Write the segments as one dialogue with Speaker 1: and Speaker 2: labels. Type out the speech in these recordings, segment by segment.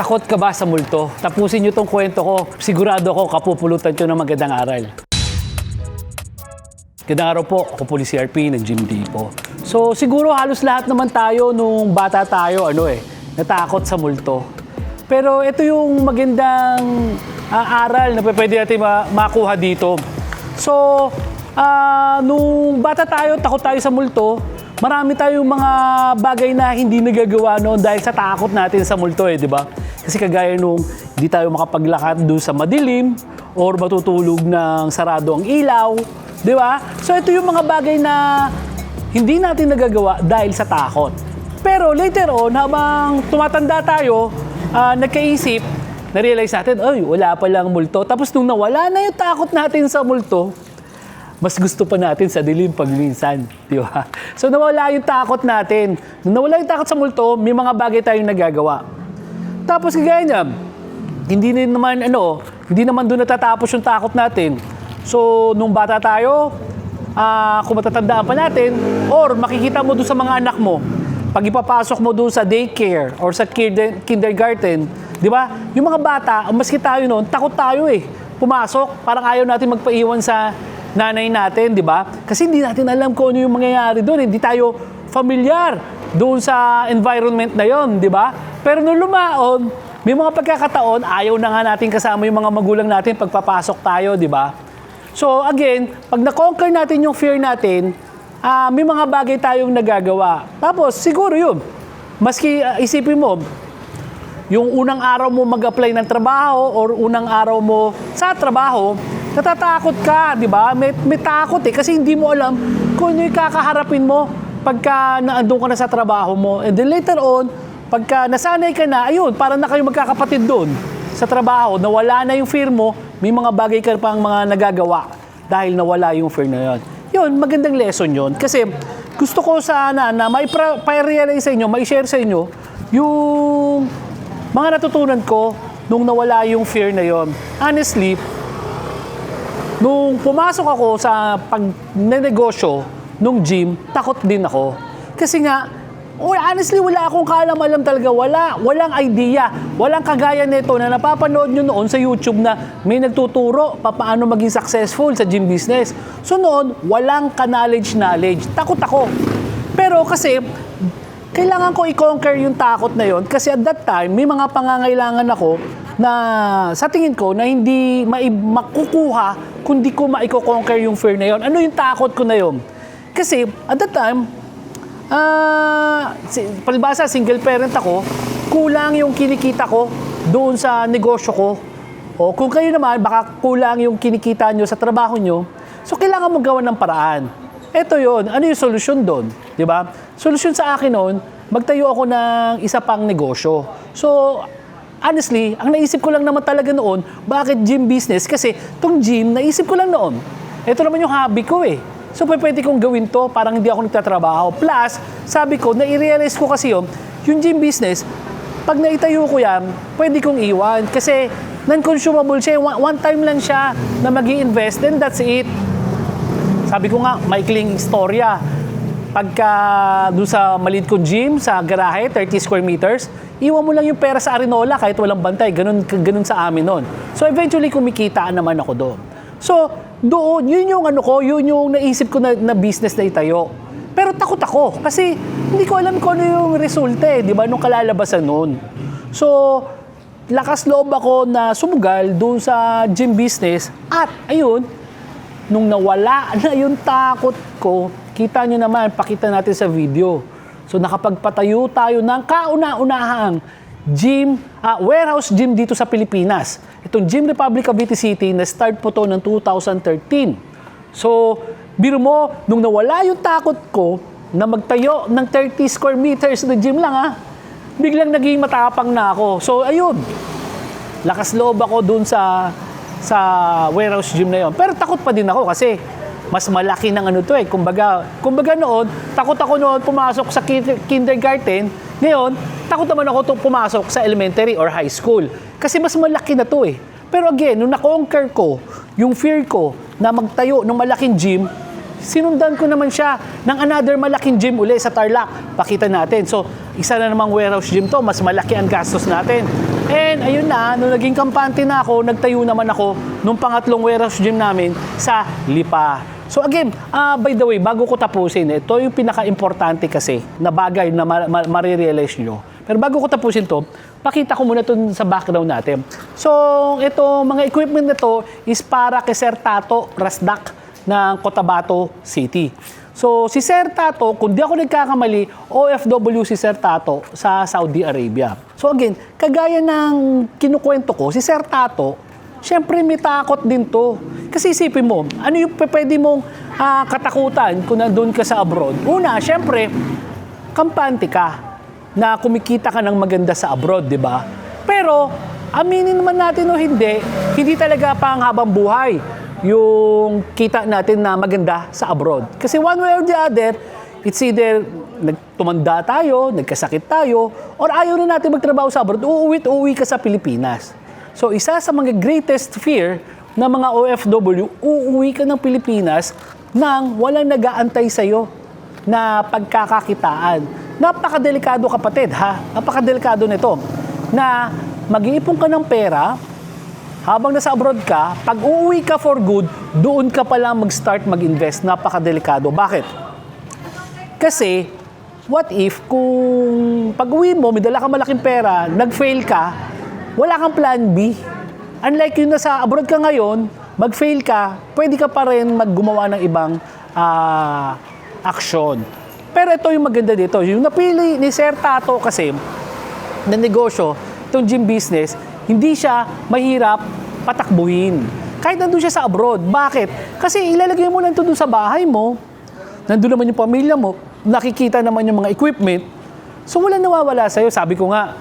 Speaker 1: Takot ka ba sa multo? Tapusin niyo tong kwento ko. Sigurado ako kapupulutan niyo ng magandang aral. Gandang araw po, ako po ni CRP ng Jim Dipo. So siguro halos lahat naman tayo nung bata tayo, ano eh, natakot sa multo. Pero ito yung magandang ah, aral na pwede natin ma- makuha dito. So, ah, nung bata tayo, takot tayo sa multo, marami tayong mga bagay na hindi nagagawa noon dahil sa takot natin sa multo eh, di ba? Kasi kagaya nung hindi tayo makapaglakad doon sa madilim or matutulog ng sarado ang ilaw, di ba? So ito yung mga bagay na hindi natin nagagawa dahil sa takot. Pero later on, habang tumatanda tayo, ah, nagkaisip, na-realize natin, ay, wala palang multo. Tapos nung nawala na yung takot natin sa multo, mas gusto pa natin sa dilim pag minsan. Di ba? So nawala yung takot natin. Nung nawala yung takot sa multo, may mga bagay tayong nagagawa. Tapos kagaya niya, hindi naman ano, hindi naman doon natatapos yung takot natin. So nung bata tayo, ah kung matatandaan pa natin, or makikita mo doon sa mga anak mo, pag ipapasok mo doon sa daycare or sa kinder- kindergarten, di ba? Yung mga bata, maski tayo noon, takot tayo eh. Pumasok, parang ayaw natin magpaiwan sa nanay natin, di ba? Kasi hindi natin alam kung ano yung mangyayari doon. Hindi tayo familiar doon sa environment na yon, di ba? Pero nung lumaon, may mga pagkakataon, ayaw na nga natin kasama yung mga magulang natin pagpapasok tayo, di ba? So again, pag na-conquer natin yung fear natin, ah, may mga bagay tayong nagagawa. Tapos siguro yun, maski ah, isipin mo, yung unang araw mo mag-apply ng trabaho or unang araw mo sa trabaho, natatakot ka, di ba? May, may takot eh, kasi hindi mo alam kung ano kakaharapin mo pagka naandun ka na sa trabaho mo. And then later on, pagka nasanay ka na, ayun, parang na kayo magkakapatid doon sa trabaho, nawala na yung fear mo, may mga bagay ka pang mga nagagawa dahil nawala yung fear na yon. Yun, magandang lesson yon. Kasi gusto ko sana na may realize sa inyo, may share sa inyo, yung mga natutunan ko nung nawala yung fear na yon. Honestly, nung pumasok ako sa pagnenegosyo nung gym, takot din ako. Kasi nga, oh, honestly, wala akong kaalam-alam talaga. Wala, walang idea. Walang kagaya nito na napapanood nyo noon sa YouTube na may nagtuturo pa paano maging successful sa gym business. So noon, walang ka-knowledge-knowledge. Takot ako. Pero kasi, kailangan ko i-conquer yung takot na yon kasi at that time, may mga pangangailangan ako na sa tingin ko na hindi mai- makukuha kundi ko maiko-conquer yung fear na yon. Ano yung takot ko na yon? Kasi at that time, ah, si, palibasa single parent ako, kulang yung kinikita ko doon sa negosyo ko. O kung kayo naman, baka kulang yung kinikita nyo sa trabaho nyo, so kailangan mo gawa ng paraan. Ito yon ano yung solusyon doon? Di ba? Solusyon sa akin noon, magtayo ako ng isa pang negosyo. So, honestly, ang naisip ko lang naman talaga noon, bakit gym business? Kasi tong gym, naisip ko lang noon. Ito naman yung hobby ko eh. So, pwede kong gawin to, parang hindi ako nagtatrabaho. Plus, sabi ko, nai-realize ko kasi yun, yung gym business, pag naitayo ko yan, pwede kong iwan. Kasi non-consumable siya. One, time lang siya na mag invest then that's it. Sabi ko nga, maikling istorya. Pagka doon sa maliit kong gym, sa garahe, 30 square meters, iwan mo lang yung pera sa Arinola kahit walang bantay. Ganun, ganun sa amin noon. So eventually, kumikita naman ako doon. So, doon, yun yung ano ko, yun yung naisip ko na, na business na itayo. Pero takot ako kasi hindi ko alam kung ano yung resulta eh, di ba, nung kalalabasan noon. So, lakas loob ako na sumugal doon sa gym business at ayun, nung nawala na yung takot ko, kita nyo naman, pakita natin sa video. So nakapagpatayo tayo ng kauna-unahang gym, ah, warehouse gym dito sa Pilipinas. Itong Gym Republic Cavite City, na-start po to ng 2013. So, biro mo, nung nawala yung takot ko na magtayo ng 30 square meters na gym lang ha, biglang naging matapang na ako. So, ayun, lakas loob ako dun sa sa warehouse gym na yon. Pero takot pa din ako kasi mas malaki ng ano to eh. Kumbaga, kumbaga noon, takot ako noon pumasok sa kin- kindergarten. Ngayon, takot naman ako to pumasok sa elementary or high school. Kasi mas malaki na to eh. Pero again, nung na-conquer ko, yung fear ko na magtayo ng malaking gym, sinundan ko naman siya ng another malaking gym uli sa Tarlac. Pakita natin. So, isa na namang warehouse gym to, mas malaki ang gastos natin. And ayun na, nung naging kampante na ako, nagtayo naman ako nung pangatlong warehouse gym namin sa Lipa. So again, ah, by the way, bago ko tapusin, ito yung pinaka-importante kasi na bagay na ma- ma- marirealize nyo. Pero bago ko tapusin to, pakita ko muna to sa background natin. So, ito, mga equipment na to is para kay Sir Tato Rasdak ng Cotabato City. So, si Sir Tato, kung di ako nagkakamali, OFW si Sir Tato sa Saudi Arabia. So again, kagaya ng kinukwento ko, si Sir Tato, syempre may takot din to. Kasi isipin mo, ano yung pwede mong ah, katakutan kung nandun ka sa abroad? Una, syempre, kampante ka na kumikita ka ng maganda sa abroad, di ba? Pero, aminin naman natin o hindi, hindi talaga pang buhay yung kita natin na maganda sa abroad. Kasi one way or the other, it's either nagtumanda tayo, nagkasakit tayo, or ayaw na natin magtrabaho sa abroad, uuwi-uwi ka sa Pilipinas. So, isa sa mga greatest fear ng mga OFW, uuwi ka ng Pilipinas nang walang nag-aantay sa'yo na pagkakakitaan. Napakadelikado kapatid ha, napakadelikado nito na mag-iipon ka ng pera habang nasa abroad ka, pag uuwi ka for good, doon ka pala mag-start mag-invest. Napakadelikado. Bakit? Kasi, what if kung pag-uwi mo, may dala ka malaking pera, nag-fail ka, wala kang plan B. Unlike yung nasa abroad ka ngayon, mag-fail ka, pwede ka pa rin maggumawa ng ibang ah, aksyon. Pero ito yung maganda dito. Yung napili ni Sir Tato kasi, na negosyo, itong gym business, hindi siya mahirap patakbuhin. Kahit nandun siya sa abroad. Bakit? Kasi ilalagay mo lang ito dun sa bahay mo, nandun naman yung pamilya mo, nakikita naman yung mga equipment, so wala nawawala sa'yo. Sabi ko nga,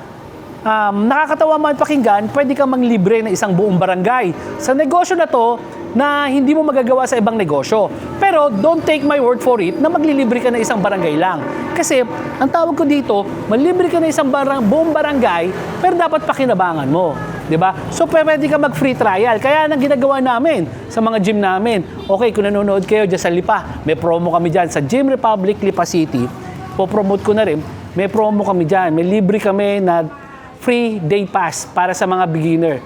Speaker 1: um, nakakatawa man pakinggan, pwede kang manglibre ng isang buong barangay. Sa negosyo na to, na hindi mo magagawa sa ibang negosyo. Pero don't take my word for it na maglilibre ka ng isang barangay lang. Kasi ang tawag ko dito, manlibre ka ng isang barang, buong barangay, pero dapat pakinabangan mo. 'di ba? So pwede ka mag-free trial. Kaya nang ginagawa namin sa mga gym namin. Okay, kung nanonood kayo diyan sa Lipa, may promo kami diyan sa Gym Republic Lipa City. Po-promote ko na rin. May promo kami diyan. May libre kami na free day pass para sa mga beginner.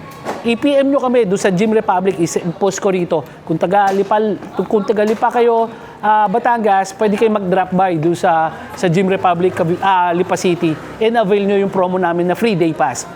Speaker 1: I-PM nyo kami doon sa Gym Republic, i-post ko rito. Kung taga Lipa, kung taga Lipa kayo, ah, Batangas, pwede kayo mag-drop by doon sa, sa Gym Republic, ah, Lipa City, and avail nyo yung promo namin na free day pass.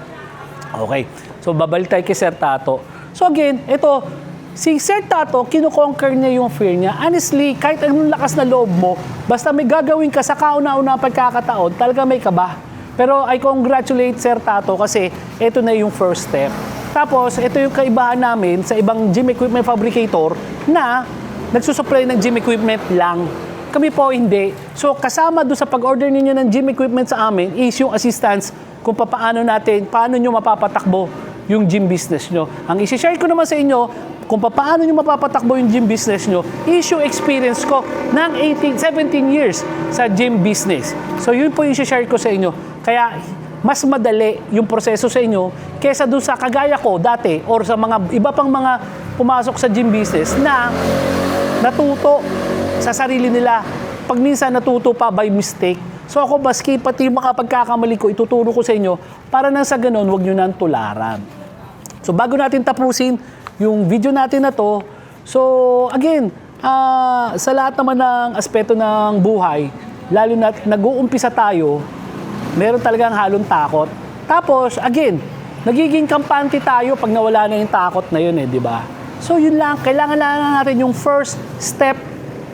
Speaker 1: Okay. So, babalik tayo kay Sir Tato. So, again, ito, si Sir Tato, kinukonquer niya yung fear niya. Honestly, kahit anong lakas na loob mo, basta may gagawin ka sa kauna-una pagkakataon, talaga may kaba. Pero I congratulate Sir Tato kasi ito na yung first step. Tapos, ito yung kaibahan namin sa ibang gym equipment fabricator na nagsusupply ng gym equipment lang. Kami po hindi. So kasama doon sa pag-order ninyo ng gym equipment sa amin is yung assistance kung paano natin, paano nyo mapapatakbo yung gym business nyo. Ang isi-share ko naman sa inyo, kung paano nyo mapapatakbo yung gym business nyo, is yung experience ko ng 18, 17 years sa gym business. So yun po yung isi-share ko sa inyo. Kaya mas madali yung proseso sa inyo kesa doon sa kagaya ko dati or sa mga iba pang mga pumasok sa gym business na natuto sa sarili nila. Pag minsan natuto pa by mistake. So ako baski pati mga pagkakamali ko, ituturo ko sa inyo para nang sa ganun, huwag nyo nang tularan. So bago natin tapusin yung video natin na to, so again, ah, sa lahat naman ng aspeto ng buhay, lalo na nag-uumpisa tayo, meron talagang halong takot. Tapos, again, nagiging kampante tayo pag nawala na yung takot na yun eh, di ba? So yun lang, kailangan lang natin yung first step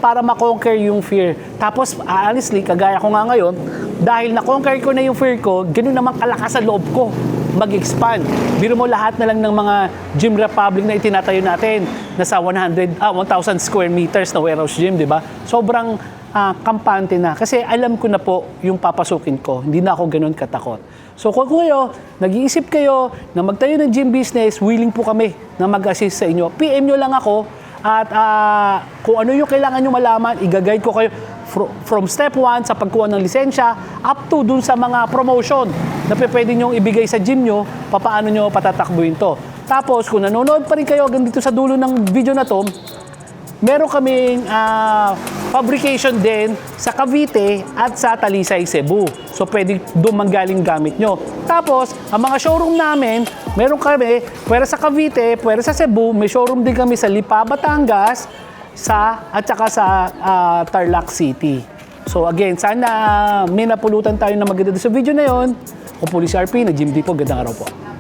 Speaker 1: para makonquer yung fear. Tapos, honestly, kagaya ko nga ngayon, dahil na-conquer ko na yung fear ko, ganun naman kalakas sa loob ko mag-expand. Biro mo lahat na lang ng mga Gym Republic na itinatayo natin, nasa 100, ah, 1,000 square meters na warehouse gym, di ba? Sobrang ah, kampante na. Kasi alam ko na po yung papasukin ko. Hindi na ako ganun katakot. So kung kayo, nag-iisip kayo na magtayo ng gym business, willing po kami na mag-assist sa inyo. PM nyo lang ako at ah, kung ano yung kailangan nyo malaman, i-guide ko kayo fro- from step 1 sa pagkuha ng lisensya up to dun sa mga promotion na pwede nyong ibigay sa gym nyo, papaano nyo patatakbuhin to. Tapos, kung nanonood pa rin kayo hanggang dito sa dulo ng video na to, meron kaming ah, fabrication din sa Cavite at sa Talisay, Cebu. So pwede doon manggaling gamit nyo. Tapos, ang mga showroom namin, meron kami, pwede sa Cavite, pwede sa Cebu, may showroom din kami sa Lipa, Batangas, sa, at saka sa ah, Tarlac City. So again, sana may napulutan tayo na maganda sa video na yon. Ako po si RP, na Jim D po. Gandang araw po.